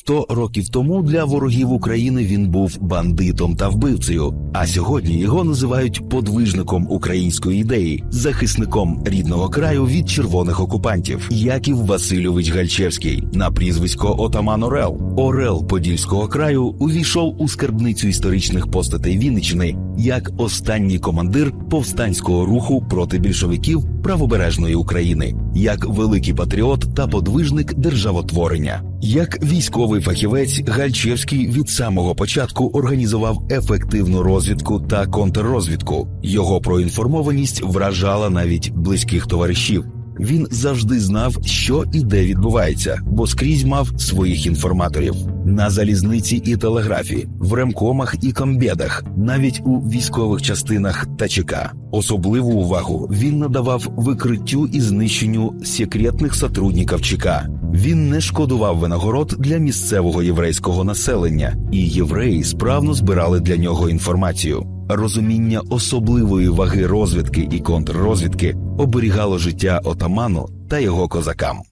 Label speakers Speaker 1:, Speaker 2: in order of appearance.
Speaker 1: Сто років тому для ворогів України він був бандитом та вбивцею. А сьогодні його називають подвижником української ідеї, захисником рідного краю від червоних окупантів. Яків Васильович Гальчевський на прізвисько Отаман Орел. Орел Подільського краю увійшов у скарбницю історичних постатей Вінниччини як останній командир повстанського руху проти більшовиків правобережної України, як великий патріот та подвижник державотворення. Як військовий фахівець Гальчевський від самого початку організував ефективну розвідку та контррозвідку. Його проінформованість вражала навіть близьких товаришів. Він завжди знав, що і де відбувається, бо скрізь мав своїх інформаторів на залізниці і телеграфі, в ремкомах і комбедах, навіть у військових частинах та ЧК. Особливу увагу він надавав викриттю і знищенню секретних сотрудників ЧК. Він не шкодував винагород для місцевого єврейського населення, і євреї справно збирали для нього інформацію. Розуміння особливої ваги розвідки і контррозвідки оберігало життя отаману та його козакам.